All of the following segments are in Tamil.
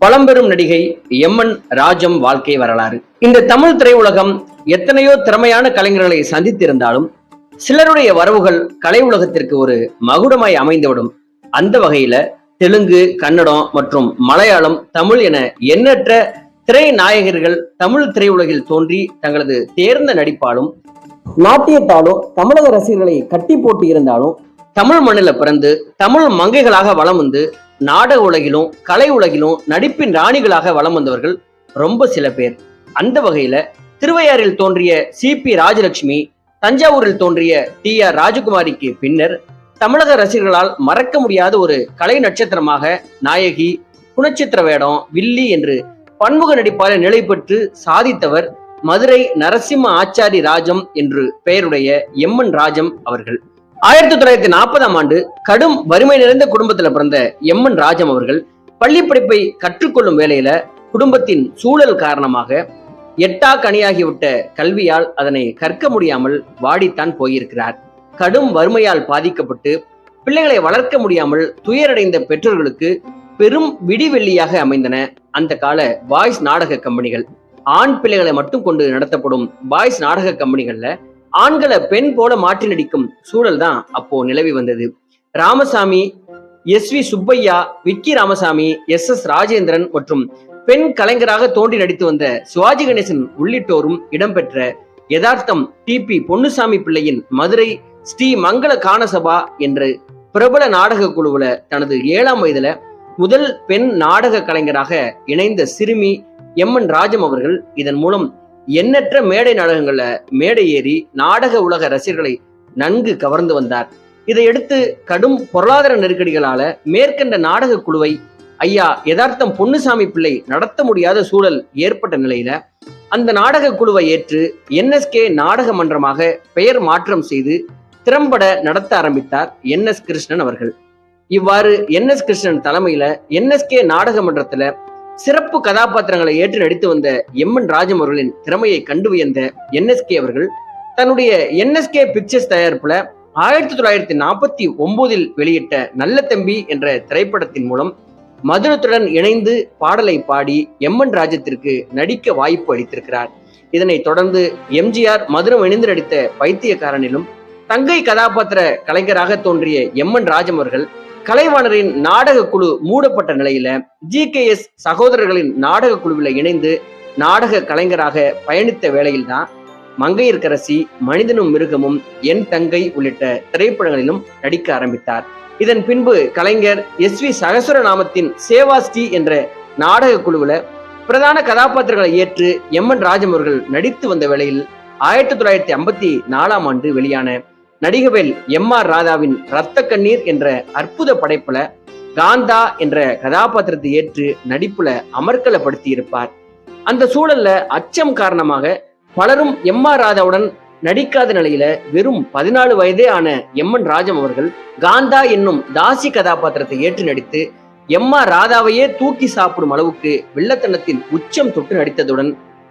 பழம்பெரும் நடிகை எம்என் ராஜம் வாழ்க்கை வரலாறு. இந்த தமிழ் திரையுலகம் எத்தனையோ திறமையான கலைஞர்களை சந்தித்திருந்தாலும் சிலருடைய வரவுகள் கலை உலகத்திற்கு ஒரு மகுடமாய் அமைந்துவிடும். அந்த வகையில தெலுங்கு கன்னடம் மற்றும் மலையாளம் தமிழ் என எண்ணற்ற திரை நாயகர்கள் தமிழ் திரையுலகில் தோன்றி தங்களது தேர்ந்த நடிப்பாலும் நாட்டியத்தாலும் தமிழக ரசிகர்களை கட்டி போட்டு இருந்தாலும் தமிழ் மண்ணில பிறந்து தமிழ் மங்கைகளாக வலம் வந்து நாடக உலகிலும் கலை உலகிலும் நடிப்பின் ராணிகளாக வலம் வந்தவர்கள் ரொம்ப சில பேர். அந்த வகையில திருவையாறில் தோன்றிய சி பி ராஜலட்சுமி தஞ்சாவூரில் தோன்றிய டி ஆர் ராஜகுமாரிக்கு பின்னர் தமிழக ரசிகர்களால் மறக்க முடியாத ஒரு கலை நட்சத்திரமாக நாயகி குணச்சித்திர வேடம் வில்லி என்று பன்முக நடிப்பாளர் நிலை பெற்று சாதித்தவர் மதுரை நரசிம்ம ஆச்சாரி ராஜம் என்று பெயருடைய எம்என் ராஜம் அவர்கள். ஆயிரத்தி தொள்ளாயிரத்தி நாற்பதாம் ஆண்டு கடும் வறுமை நிறைந்த குடும்பத்துல பிறந்த எம்என் ராஜம் அவர்கள் பள்ளி படிப்பை கற்றுக்கொள்ளும் வேளையில குடும்பத்தின் சூழல் காரணமாக எட்டா கனியாகிவிட்ட கல்வியால் அதனை கற்க முடியாமல் வாடித்தான் போயிருக்கிறார். கடும் வறுமையால் பாதிக்கப்பட்டு பிள்ளைகளை வளர்க்க முடியாமல் துயரடைந்த பெற்றோர்களுக்கு பெரும் விடிவெள்ளியாக அமைந்தன அந்த கால பாய்ஸ் நாடக கம்பெனிகள். ஆண் பிள்ளைகளை மட்டும் கொண்டு நடத்தப்படும் பாய்ஸ் நாடக கம்பெனிகள்ல ஆண்களை பெண் போல மாற்றி நடிக்கும் சூழல் தான் அப்போ நிலவி வந்தது. Ramasamy S V Subbaiah V K Ramasamy S S Rajendran மற்றும் பெண் கலைஞராக தோன்றி நடித்து வந்த சிவாஜி கணேசன் உள்ளிட்டோரும் இடம்பெற்ற யதார்த்தம் டி பி பொன்னுசாமி பிள்ளையின் மதுரை ஸ்ரீ மங்கள கானசபா என்று பிரபல நாடக குழுவுல தனது ஏழாம் வயதுல முதல் பெண் நாடக கலைஞராக இணைந்த சிறுமி எம் என் ராஜம் அவர்கள் இதன் மூலம் எண்ணற்ற மேடை நாடகங்கள்ல மேடை ஏறி நாடக உலக ரசிகர்களை நன்கு கவர்ந்து வந்தார். இதையடுத்து கடும் பொருளாதார நெருக்கடிகளால மேற்கண்ட நாடக குழுவை ஐயா யதார்த்தம் பொன்னுசாமி பிள்ளை நடத்த முடியாத சூழல் ஏற்பட்ட நிலையில அந்த நாடக குழுவை ஏற்று என்எஸ்கே நாடக மன்றமாக பெயர் மாற்றம் செய்து திறம்பட நடத்த ஆரம்பித்தார் என் எஸ் கிருஷ்ணன் அவர்கள். இவ்வாறு என் எஸ் கிருஷ்ணன் தலைமையில என்எஸ்கே நாடக மன்றத்துல சிறப்பு கதாபாத்திரங்களை ஏற்று நடித்து வந்த எம் என் ராஜம் அவர்களின் திறமையை கண்டு வியந்த என்எஸ்கே அவர்கள் தன்னுடைய என்எஸ்கே பிக்சர்ஸ் தயாரிப்புல ஆயிரத்தி தொள்ளாயிரத்தி நாற்பத்தி ஒன்பதில் வெளியிட்ட நல்ல தம்பி என்ற திரைப்படத்தின் மூலம் மதுரத்துடன் இணைந்து பாடலை பாடி எம் என் ராஜத்திற்கு நடிக்க வாய்ப்பு அளித்திருக்கிறார். இதனைத் தொடர்ந்து எம்ஜிஆர் மதுரம் இணைந்து நடித்த பைத்தியக்காரனிலும் தங்கை கதாபாத்திர கலைஞராக தோன்றிய எம் என் ராஜம் அவர்கள் கலைவாணரின் நாடக குழு மூடப்பட்ட நிலையில ஜி கே எஸ் சகோதரர்களின் நாடக குழுவில் இணைந்து நாடக கலைஞராக பயணித்த வேளையில்தான் மங்கையர்கரசி மனிதனும் மிருகமும் என் தங்கை உள்ளிட்ட திரைப்படங்களிலும் நடிக்க ஆரம்பித்தார். இதன் பின்பு கலைஞர் எஸ் வி சகசுர நாமத்தின் சேவாஸ்ரீ என்ற நாடக குழுவில் பிரதான கதாபாத்திரங்களை ஏற்று எம் என் ராஜம் அவர்கள் நடித்து வந்த வேளையில் ஆயிரத்தி தொள்ளாயிரத்தி ஐம்பத்தி நாலாம் ஆண்டு வெளியான நடிகவேல் எம் ஆர் ராதாவின் ரத்த கண்ணீர் என்ற அற்புத படைப்புல காந்தா என்ற கதாபாத்திரத்தை ஏற்று நடிப்புல அமர்க்கலப்படுத்தி இருப்பார் அந்த சூழல்ல அச்சம் காரணமாக பலரும் எம் ஆர் ராதாவுடன் நடிக்காத நிலையில வெறும் பதினாலு வயதே ஆன எம் என் ராஜம் அவர்கள் காந்தா என்னும் தாசி கதாபாத்திரத்தை ஏற்று நடித்து எம் ஆர் ராதாவையே தூக்கி சாப்பிடும் அளவுக்கு வெள்ளத்தனத்தின் உச்சம் தொட்டு நடித்ததுடன்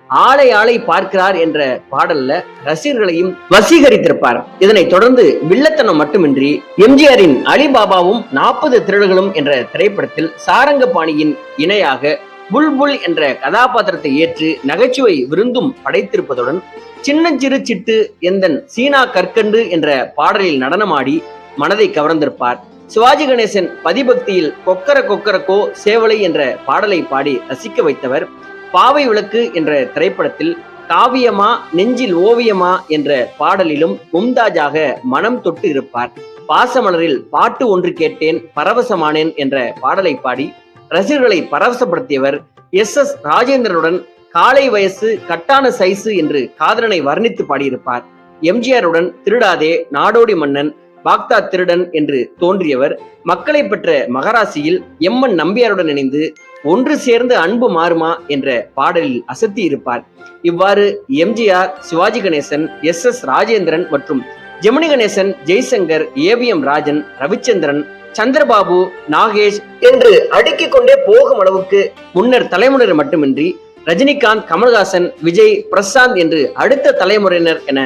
ஆளை ஆளை பார்க்கிறார் என்ற பாடல்ல ரசிகர்களையும் வசீகரித்திருப்பார். இதனை தொடர்ந்து வில்லத்தனம் மட்டுமின்றி எம்ஜிஆரின் அலிபாபாவும் நாற்பது திருடர்களும் என்ற திரைப்படத்தில் சாரங்கபாணியின் இணையாக புல்புல் என்ற கதாபாத்திரத்தை ஏற்று நகைச்சுவை விருந்தும் படைத்திருப்பதுடன் சின்னஞ்சிறு சிட்டு எந்தன் சீனா கற்கண்டு என்ற பாடலில் நடனமாடி மனதை கவர்ந்திருப்பார். சிவாஜி கணேசன் பதிபக்தியில் கொக்கர கொக்கரக்கோ சேவலை என்ற பாடலை பாடி ரசிக்க வைத்தவர் பாவை விளக்கு என்ற திரைப்படத்தில் காவியமா நெஞ்சில் ஓவியமா என்ற பாடலிலும் மும்தாஜாக மனம் தொட்டு இருப்பார். பாசமலரில் பாட்டு ஒன்று கேட்டேன் பரவசமானேன் என்ற பாடலை பாடி ரசிகர்களை பரவசப்படுத்தியவர் எஸ் எஸ் ராஜேந்திரனுடன் காலை வயசு கட்டான சைசு என்று காதலனை வர்ணித்து பாடியிருப்பார். எம்ஜிஆருடன் திருடாதே நாடோடி மன்னன் பாக்தாத் திருடன் என்று தோன்றியவர். மக்களை பெற்ற மகராசியில் எம்மன் நம்பியாருடன் இணைந்து ஒன்று சேர்ந்து அன்பு மாறுமா என்ற பாடலில் அசத்தி இருப்பார். இவ்வாறு MGR Sivaji Ganesan S S Rajendran மற்றும் ஜெமினி கணேசன் ஜெய்சங்கர் ஏவிஎம் ராஜன் ரவிச்சந்திரன் சந்திரபாபு நாகேஷ் என்று அடுக்கிக் கொண்டே போகும் அளவுக்கு முன்னர் தலைமுறையினர் மட்டுமின்றி ரஜினிகாந்த் கமல்ஹாசன் விஜய் பிரசாந்த் என்று அடுத்த தலைமுறையினர் என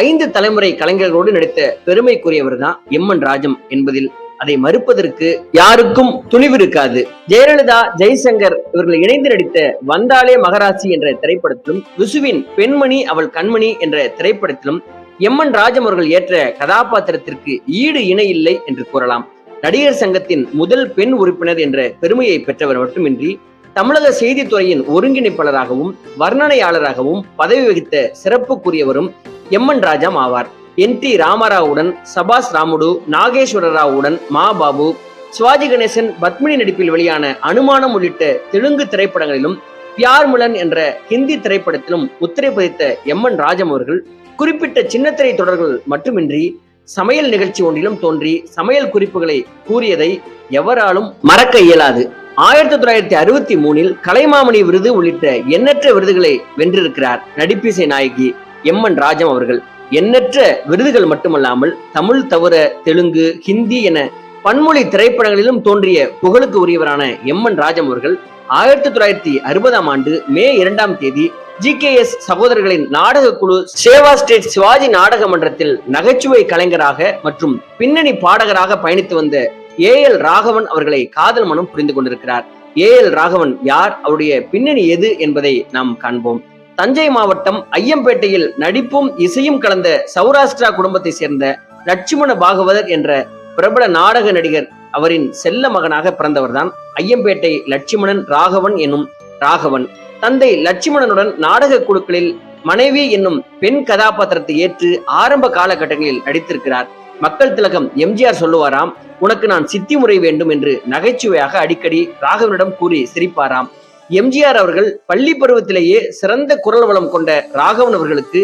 ஐந்து தலைமுறை கலைஞர்களோடு நடித்த பெருமைக்குரியவர் தான் எம் என் ராஜம் என்பதில் அதை மறுப்பதற்கு யாருக்கும் துணிவு இருக்காது. ஜெயலலிதா ஜெய்சங்கர் இவர்கள் இணைந்து நடித்த வந்தாலே மகராசி என்ற திரைப்படத்திலும் விசுவின் பெண்மணி அவள் கண்மணி என்ற திரைப்படத்திலும் எம் என் ராஜம் அவர்கள் ஏற்ற கதாபாத்திரத்திற்கு ஈடு இணை இல்லை என்று கூறலாம். நடிகர் சங்கத்தின் முதல் பெண் உறுப்பினர் என்ற பெருமையை பெற்றவர் மட்டுமின்றி தமிழக செய்தித்துறையின் ஒருங்கிணைப்பாளராகவும் வர்ணனையாளராகவும் பதவி வகித்த சிறப்புக்குரியவரும் எம் என் ராஜாம் ஆவார். என் டி ராமராவுடன் சபாஸ் ராமுடு நாகேஸ்வர ராவுடன் மா பாபு சிவாஜி கணேசன் பத்மினி நடிப்பில் வெளியான அனுமானம் உள்ளிட்ட தெலுங்கு திரைப்படங்களிலும் பியார் முலன் என்ற ஹிந்தி திரைப்படத்திலும் முத்திரை பதித்த எம் என் ராஜம் அவர்கள் குறிப்பிட்ட சின்னத்திரை தொடர்கள் மட்டுமின்றி சமையல் நிகழ்ச்சி ஒன்றிலும் தோன்றி சமையல் குறிப்புகளை கூறியதை எவராலும் மறக்க இயலாது. ஆயிரத்தி தொள்ளாயிரத்தி அறுபத்தி மூணில் கலைமாமணி விருது உள்ளிட்ட எண்ணற்ற விருதுகளை வென்றிருக்கிறார் நடிப்பிசை நாயகி எம் என் ராஜம் அவர்கள். எண்ணற்ற விருதுகள் மட்டுமல்லாமல் தமிழ் தவிர தெலுங்கு ஹிந்தி என பன்மொழி திரைப்படங்களிலும் தோன்றிய புகழுக்கு உரியவரான எம் என் ராஜம் அவர்கள் ஆயிரத்தி தொள்ளாயிரத்தி அறுபதாம் ஆண்டு மே இரண்டாம் தேதி ஜி கே எஸ் சகோதரர்களின் நாடக குழு சேவா ஸ்டேட் சிவாஜி நாடக மன்றத்தில் நகைச்சுவை கலைஞராக மற்றும் பின்னணி பாடகராக பயணித்து வந்த ஏ எல் ராகவன் அவர்களை காதல் மனம் புரிந்து கொண்டிருக்கிறார். ஏ எல் ராகவன் யார்? அவருடைய பின்னணி எது என்பதை நாம் காண்போம். தஞ்சை மாவட்டம் ஐயம்பேட்டையில் நடிப்பும் இசையும் கலந்த சௌராஷ்டிரா குடும்பத்தை சேர்ந்த லட்சுமண பாகவதர் என்ற பிரபல நாடக நடிகர் அவரின் செல்ல மகனாக பிறந்தவர்தான் ஐயம்பேட்டை லட்சுமணன் ராகவன் என்னும் ராகவன். தந்தை லட்சுமணனுடன் நாடக குழுக்களில் மனைவி என்னும் பெண் கதாபாத்திரத்தை ஏற்று ஆரம்ப காலகட்டங்களில் நடித்திருக்கிறார். மக்கள் திலகம் எம்ஜிஆர் சொல்லுவாராம் உனக்கு நான் சித்தி முறை வேண்டும் என்று நகைச்சுவையாக அடிக்கடி ராகவனிடம் கூறி சிரிப்பாராம். எம்ஜிஆர் அவர்கள் பள்ளி பருவத்திலேயே சிறந்த குரல் வளம் கொண்ட ராகவன் அவர்களுக்கு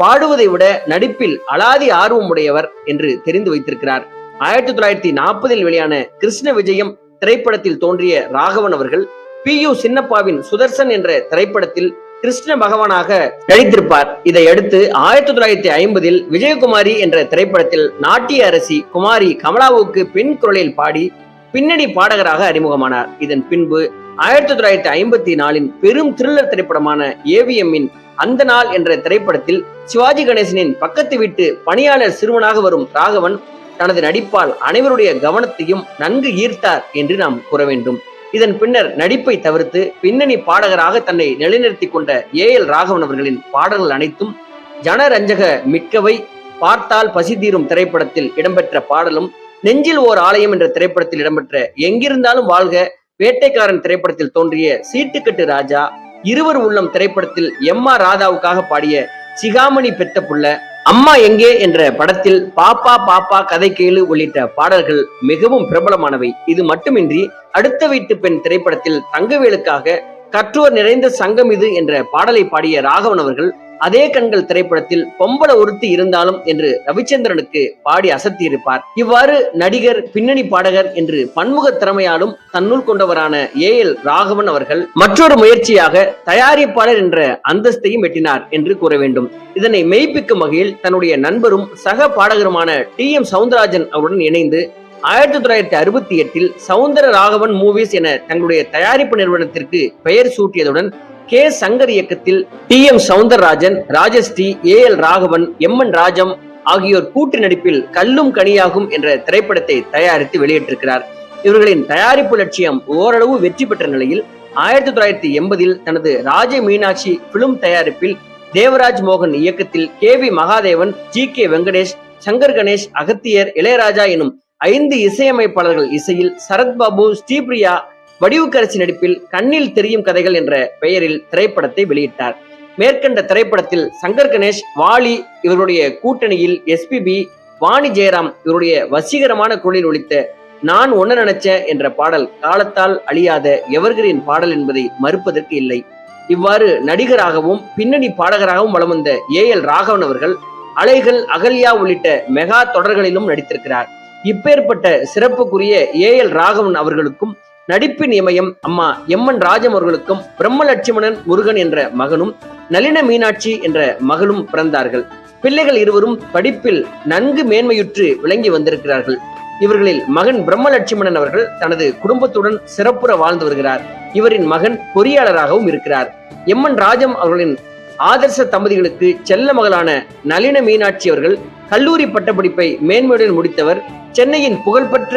பாடுவதை விட நடிப்பில் அலாதி ஆர்வம் உடையவர் என்று தெரிந்து வைத்திருக்கிறார். ஆயிரத்தி தொள்ளாயிரத்தி நாற்பதில் வெளியான கிருஷ்ண விஜயம் திரைப்படத்தில் தோன்றிய ராகவன் அவர்கள் பி யு சின்னப்பாவின் சுதர்சன் என்ற திரைப்படத்தில் கிருஷ்ண பகவானாக நடித்திருப்பார். இதை அடுத்து ஆயிரத்தி தொள்ளாயிரத்தி ஐம்பதில் விஜயகுமாரி என்ற திரைப்படத்தில் நாட்டிய அரசி குமாரி கமலாவுக்கு பெண் குரலில் பாடி பின்னணி பாடகராக அறிமுகமானார். இதன் பின்பு ஆயிரத்தி தொள்ளாயிரத்தி ஐம்பத்தி நாலின் பெரும் த்ரில்லர் திரைப்படமான ஏவிஎம்மின் அந்த நாள் என்ற திரைப்படத்தில் சிவாஜி கணேசனின் பக்கத்து வீட்டு பணியாளர் சிறுவனாக வரும் ராகவன் தனது நடிப்பால் அனைவருடைய கவனத்தையும் நன்கு ஈர்த்தார் என்று நாம் கூற வேண்டும். இதன் பின்னர் நடிப்பை தவிர்த்து பின்னணி பாடகராக தன்னை நிலைநிறுத்திக் கொண்ட ஏ எல் ராகவன் அவர்களின் பாடல்கள் அனைத்தும் ஜனரஞ்சக மிக்கவை பார்த்தால் பசி தீரும் திரைப்படத்தில் இடம்பெற்ற பாடலும் நெஞ்சில் ஓர் ஆலயம் என்ற திரைப்படத்தில் இடம்பெற்ற எங்கிருந்தாலும் வாழ்க வேட்டைக்காரன் திரைப்படத்தில் தோன்றிய சீட்டுக்கட்டு ராஜா இருவர் உள்ளம் திரைப்படத்தில் எம் ஆர் ராதாவுக்காக பாடிய சிகாமணி பெத்த புள்ள அம்மா எங்கே என்ற படத்தில் பாப்பா பாப்பா கதை கேளு உள்ளிட்ட பாடல்கள் மிகவும் பிரபலமானவை. இது மட்டுமின்றி அடுத்த வீட்டு பெண் திரைப்படத்தில் தங்கவேலுக்காக கற்றோர் நிறைந்த சங்கம் இது என்ற பாடலை பாடிய ராகவன் அவர்கள் அதே கண்கள் திரைப்படத்தில் பொம்பள ஒருத்தி இருந்தாலும் என்று ரவிச்சந்திரனுக்கு பாடி அசத்தியிருப்பார். இவ்வாறு நடிகர் பின்னணி பாடகர் என்று பன்முக திறமையாலும் தன்னுள் கொண்டவரான ஏ எல் ராகவன் அவர்கள் மற்றொரு முயற்சியாக தயாரிப்பாளர் என்ற அந்தஸ்தையும் எட்டினார் என்று கூற வேண்டும். இதனை மெய்ப்பிக்கும் வகையில் தன்னுடைய நண்பரும் சக பாடகருமான டி எம் சவுந்தரராஜன் அவருடன் இணைந்து ஆயிரத்தி தொள்ளாயிரத்தி அறுபத்தி எட்டில் சவுந்தர ராகவன் மூவிஸ் என தங்களுடைய தயாரிப்பு நிறுவனத்திற்கு பெயர் சூட்டியதுடன் கே சங்கர் இயக்கத்தில் T M Soundararajan Rajashree A L Raghavan M N Rajam ஆகியோர் கூட்டு நடிப்பில் கல்லும் கனியாகும் என்ற திரைப்படத்தை தயாரித்து வெளியிட்டிருக்கிறார். இவர்களின் தயாரிப்பு லட்சியம் ஓரளவு வெற்றி பெற்ற நிலையில் ஆயிரத்தி தொள்ளாயிரத்தி எண்பதில் தனது ராஜ மீனாட்சி பிலிம் தயாரிப்பில் தேவராஜ் மோகன் இயக்கத்தில் K V Mahadevan G K Venkatesh Shankar Ganesh Agathiyar Ilaiyaraaja எனும் ஐந்து இசையமைப்பாளர்கள் இசையில் சரத்பாபு ஸ்ரீபிரியா வடிவுக்கரசி நடிப்பில் கண்ணில் தெரியும் கதைகள் என்ற பெயரில் திரைப்படத்தை வெளியிட்டார். மேற்கண்ட திரைப்படத்தில் சங்கர் கணேஷ் வாலி இவருடைய கூட்டணியில் எஸ்பிபி வாணி ஜெயராம் இவருடைய வசீகரமான குரலில் ஒழித்த நான் ஒன்ன நினைச்ச என்ற பாடல் காலத்தால் அழியாத எவர்கிரின் பாடல் என்பதை மறுப்பதற்கு இல்லை. இவ்வாறு நடிகராகவும் பின்னணி பாடகராகவும் வளம் வந்த ஏ எல் ராகவன் அவர்கள் அலைகள் அகல்யா உள்ளிட்ட மெகா தொடர்களிலும் நடித்திருக்கிறார். இப்பேற்பட்ட சிறப்புக்குரிய ஏ எல் ராகவன் அவர்களுக்கும் நடிப்பின் இமயம் அம்மா எம் என் ராஜம் அவர்களுக்கும் பிரம்மலட்சுமணன் முருகன் என்ற மகனும் நளின மீனாட்சி என்ற மகளும் பிறந்தார்கள். பிள்ளைகள் இருவரும் படிப்பில் நன்கு மேன்மையுற்று விளங்கி வந்திருக்கிறார்கள். இவர்களில் மகன் பிரம்மலட்சுமணன் அவர்கள் தனது குடும்பத்துடன் சிறப்புற வாழ்ந்து வருகிறார். இவரின் மகன் பொறியாளராகவும் இருக்கிறார். எம் என் ராஜம் அவர்களின் ஆதர்ச தம்பதிகளுக்கு செல்ல மகளான நளின மீனாட்சி அவர்கள் கல்லூரி பட்டப்படிப்பை மேன்மையுடன் முடித்தவர் சென்னையின் புகழ்பெற்ற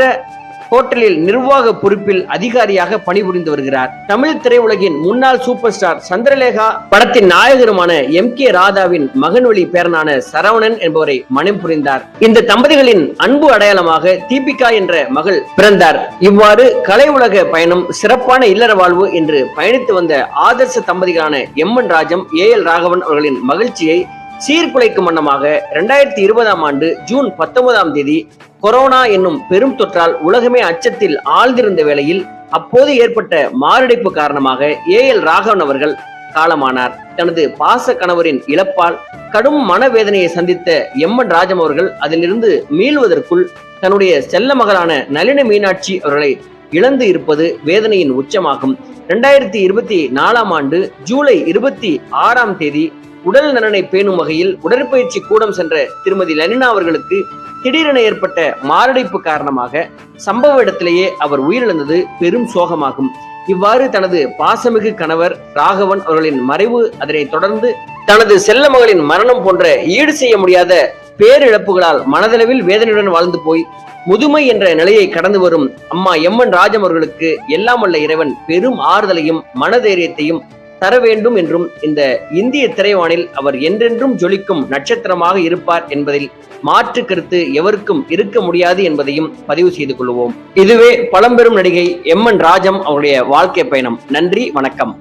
ஹோட்டலில் நிர்வாக பொறுப்பில் அதிகாரியாக பணிபுரிந்து வருகிறார். தமிழ் திரையுலகின் முன்னாள் சூப்பர் ஸ்டார் சந்திரலேகா படத்தின் நாயகருமான எம் கே ராதாவின் மகன் வழி பேரனான சரவணன் என்பவரை மனம் புரிந்தார். இந்த தம்பதிகளின் அன்பு அடையாளமாக தீபிகா என்ற மகள் பிறந்தார். இவ்வாறு கலை உலக பயணம் சிறப்பான இல்லற வாழ்வு என்று பயணித்து வந்த ஆதர்ச தம்பதிகளான M N Rajam A L Raghavan அவர்களின் மகிழ்ச்சியை சீர்குலைக்கும் வண்ணமாக இரண்டாயிரத்தி இருபதாம் ஆண்டு ஜூன் பத்தொன்பதாம் தேதி கொரோனா என்னும் பெரும் தொற்றால் உலகமே அச்சத்தில் ஆழ்ந்திருந்த வேளையில் அப்போது ஏற்பட்ட மாரடைப்பு காரணமாக ஏ எல் ராகவன் அவர்கள் காலமானார். தனது பாச கணவரின் இழப்பால் கடும் மனவேதனையை சந்தித்த எம்மன் ராஜம் அவர்கள் அதிலிருந்து மீள்வதற்குள் தன்னுடைய செல்ல மகளான நளின மீனாட்சி அவர்களை இழந்து இருப்பது வேதனையின் உச்சமாகும். இரண்டாயிரத்தி இருபத்தி நாலாம் ஆண்டு ஜூலை இருபத்தி ஆறாம் தேதி உடல் நலனை பேணும் வகையில் உடற்பயிற்சி கூடம் சென்ற திருமதி லனினா அவர்களுக்கு திடீரென ஏற்பட்ட மாரடைப்பு காரணமாக சம்பவ இடத்திலேயே அவர் உயிரிழந்தது பெரும் சோகமாகும். இவ்வாறு தனது பாசமிகு கணவர் ராகவன் அவர்களின் மறைவு அதனை தொடர்ந்து தனது செல்ல மகளின் மரணம் போன்ற ஈடு செய்ய முடியாத பேரிழப்புகளால் மனதளவில் வேதனையுடன் வாழ்ந்து போய் முதுமை என்ற நிலையை கடந்து வரும் அம்மா எம்என் ராஜம் அவர்களுக்கு எல்லாம் வல்ல இறைவன் பெரும் ஆறுதலையும் மனதைரியத்தையும் தர வேண்டும் என்றும் இந்த இந்திய திரைவானில் அவர் என்றென்றும் ஜொலிக்கும் நட்சத்திரமாக இருப்பார் என்பதில் மாற்று கருத்து எவருக்கும் இருக்க முடியாது என்பதையும் பதிவு செய்து கொள்வோம். இதுவே பழம்பெரும் நடிகை எம் என் ராஜம் அவருடைய வாழ்க்கை பயணம். நன்றி வணக்கம்.